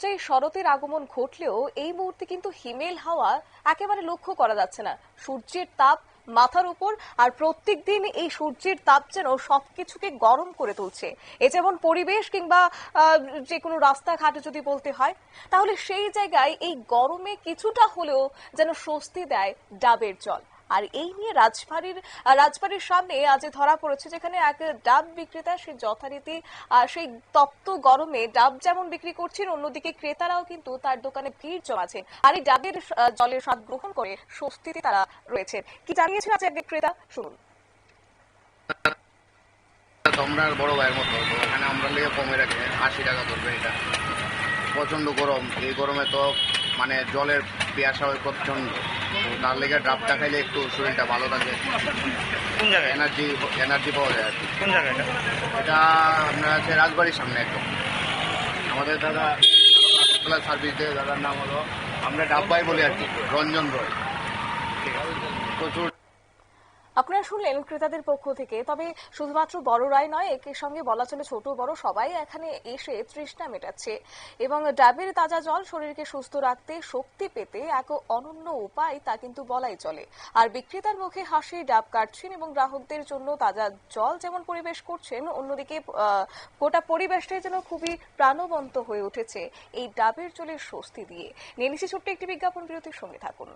অনুযায়ী শরতের আগমন ঘটলেও এই মুহূর্তে কিন্তু হিমেল হাওয়া একেবারে লক্ষ্য করা যাচ্ছে না। সূর্যের তাপ মাথার উপর আর প্রত্যেক দিন এই সূর্যের তাপ যেন সবকিছুকে গরম করে তুলছে। এ যেমন পরিবেশ কিংবা যে কোনো রাস্তাঘাটে যদি বলতে হয়, তাহলে সেই জায়গায় এই গরমে কিছুটা হলেও যেন স্বস্তি দেয় ডাবের জল। আর এই নিয়ে রাজবাড়ির রাজবাড়ির সামনে আজ ধরা পড়েছে যেখানে এক ডাব বিক্রেতা সে যথারীতি সেই তপ্ত গরমে ডাব যেমন বিক্রি করছেন, অন্যদিকে ক্রেতারাও কিন্তু তার দোকানে ভিড় জমাছেন আর এই ডাবের জলের স্বাদ গ্রহণ করে স্বস্তিতে তারা রয়েছেন। কি জানিয়েছেন আজ এক ক্রেতা শুনুন। তোমরা বড় ভাইয়ের মতো তো ওখানে আমরা লেগে কমে রাখে, আশি টাকা ধরবে এটা। প্রচণ্ড গরম। এই গরমে তো মানে জলের পেয়াসা হয় প্রচণ্ড। তার লেগে ড্রাফটা খাইলে একটু শরীরটা ভালো থাকে। কোন জায়গায়? এনার্জি এনার্জি পাওয়া যায় আর কি। কোন জায়গায় এটা? এটা আপনার আছে রাজবাড়ির সামনে একদম। আমাদের দাদা সার্ভিস দেয় দাদার নাম হলো আমরা ডাব্বাই বলি আর কি রঞ্জন রয়। প্রচুর আপনারা শুনলেন ক্রেতাদের পক্ষ থেকে। তবে শুধুমাত্র বড়রাই নয় একের সঙ্গে বলা চলে ছোট, বড় সবাই এখানে এসে তৃষ্ণা মেটাচ্ছে। এবং ডাবের তাজা জল শরীরকে সুস্থ রাখতে, শক্তি পেতে এক অনন্য উপায় তা কিন্তু বলাই চলে। আর বিক্রেতার মুখে হাসি, ডাব কাটছেন এবং গ্রাহকদের জন্য তাজা জল যেমন পরিবেশ করছেন, অন্যদিকে গোটা পরিবেশটাই যেন খুবই প্রাণবন্ত হয়ে উঠেছে এই ডাবের জলের স্বস্তি দিয়ে। নিয়ে ছোট্ট একটি বিজ্ঞাপন, বিরতির সঙ্গে থাকুন।